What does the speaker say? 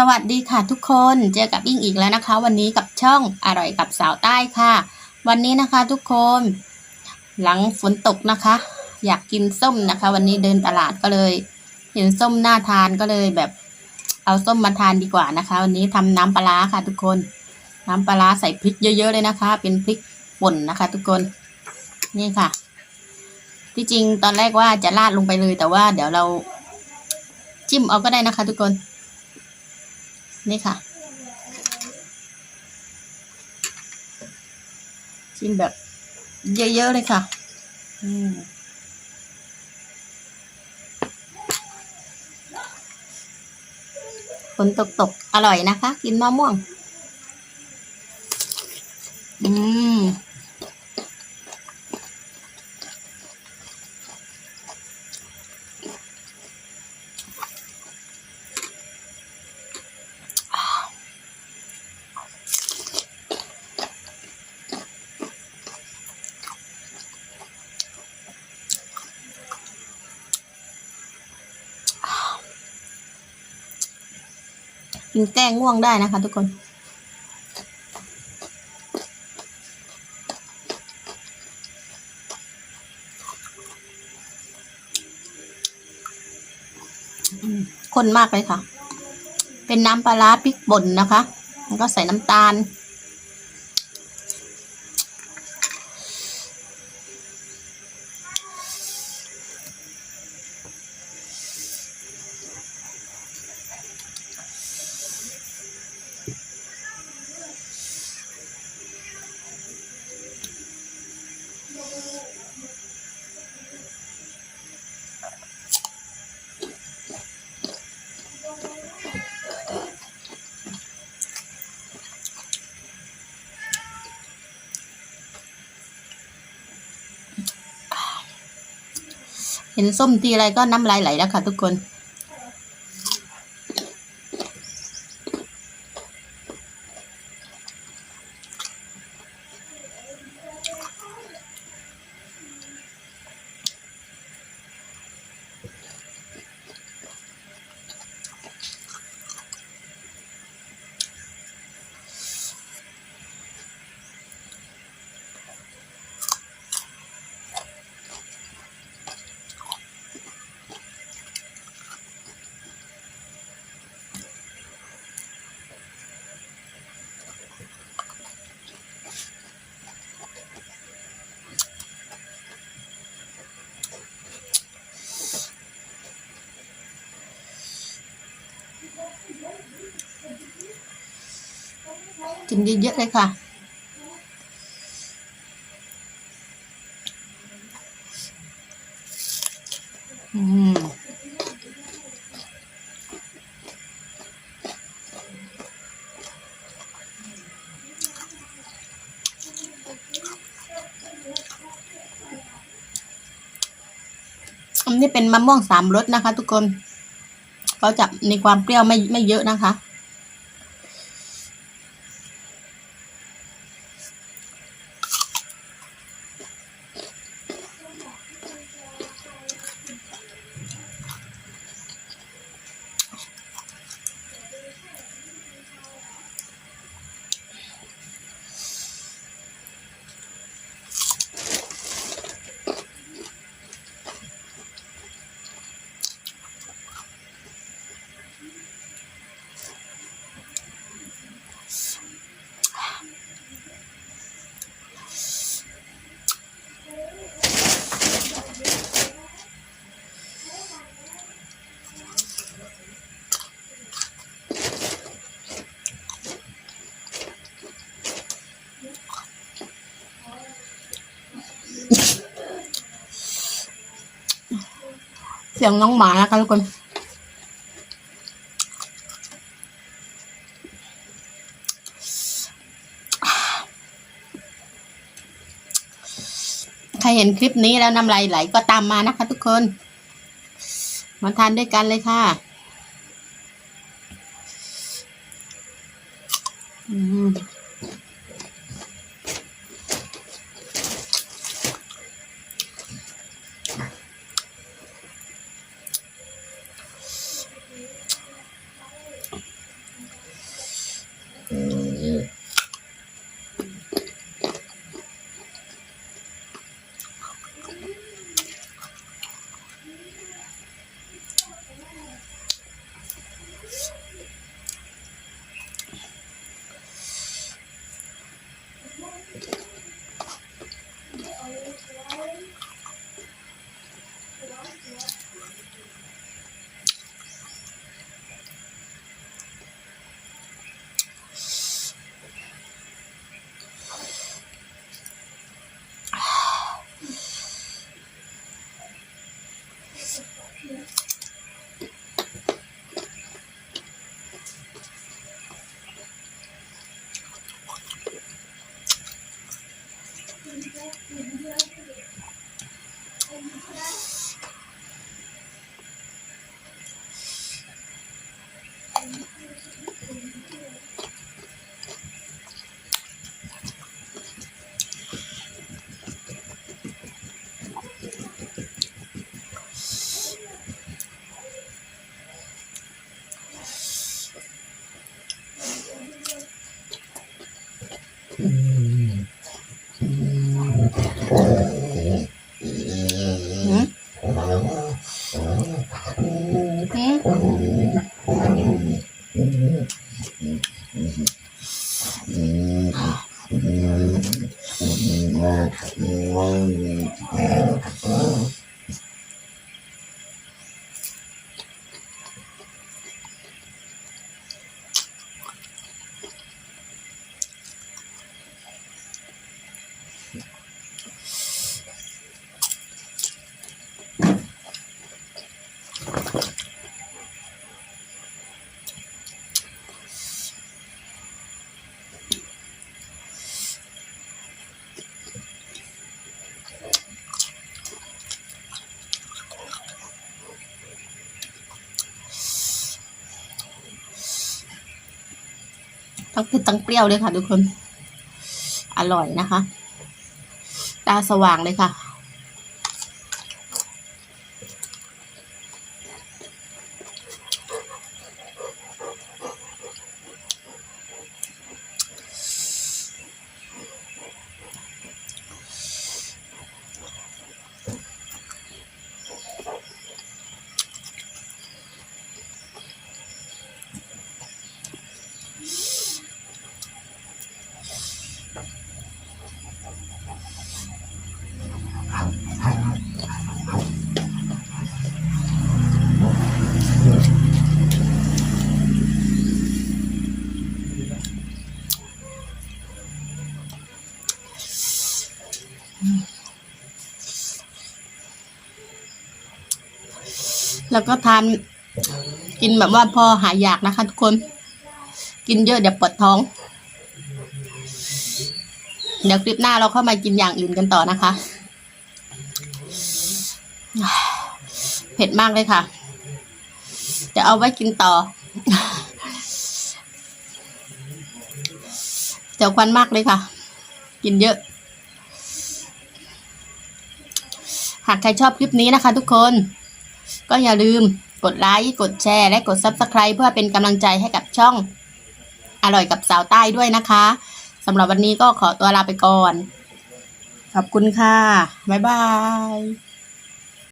สวัสดีค่ะทุกคนเจอกับอิงอีกแล้วนะคะ วันนี้กับช่องอร่อยกับสาวใต้ค่ะ วันนี้นะคะทุกคน หลังฝนตกนะคะ อยากกินส้มนะคะ วันนี้เดินตลาดก็เลย เห็นส้มน่าทานก็เลยแบบ เอาส้มมาทานดีกว่านะคะ วันนี้ทำน้ำปลาค่ะทุกคน น้ำปลาใส่พริกเยอะๆเลยนะคะ เป็นพริกป่นนะคะ ทุกคนนี่ค่ะ ที่จริงตอนแรกว่าจะราดลงไปเลย แต่ว่าเดี๋ยวเราจิ้มเอาก็ได้นะคะ ทุกคน นี่ค่ะจิ้มแบบเยอะๆเลยค่ะ อืมฝนตกตกๆอร่อยนะคะ กินมะม่วง อืม กินแก้ง่วงได้นะคะ ทุกคนอืมข้นมากเลยค่ะ เป็นน้ำปลาร้าพริกป่นนะคะ แล้วก็ใส่น้ำตาล เห็นส้มทีอะไรก็น้ำลายไหลแล้วค่ะทุกคน กินเยอะๆเลยค่ะ อืมอันนี้เป็นมะม่วงสามรสนะคะทุกคน เขาจะในความเปรี้ยวไม่ไม่เยอะนะคะ เสียงน้องหมานะคะทุกคนใครเห็นคลิปนี้แล้วน้ำลายไหลก็ตามมานะคะ ทุกคน มาทานด้วยกันเลยค่ะอืม ทั้งเผ็ดทั้งเปรี้ยวเลยค่ะ ทุกคน อร่อยนะคะ ตาสว่างเลยค่ะ แล้วก็ทาน กินแบบว่าพอหายอยากนะคะ ทุกคน กินเยอะเดี๋ยวปวดท้อง เดี๋ยวคลิปหน้าเราเข้ามากินอย่างอื่นกันต่อนะคะ เผ็ดมากเลยค่ะ จะเอาไว้กินต่อเจ้าควันมากเลยค่ะ กินเยอะ หากใครชอบคลิปนี้นะคะทุกคน ก็อย่าลืมกดไลค์กดแชร์ และกด Subscribe เพื่อเป็นกำลังใจให้กับช่อง อร่อยกับสาวใต้ด้วยนะคะสำหรับวันนี้ก็ขอตัวลาไปก่อน ขอบคุณค่ะ บ๊ายบาย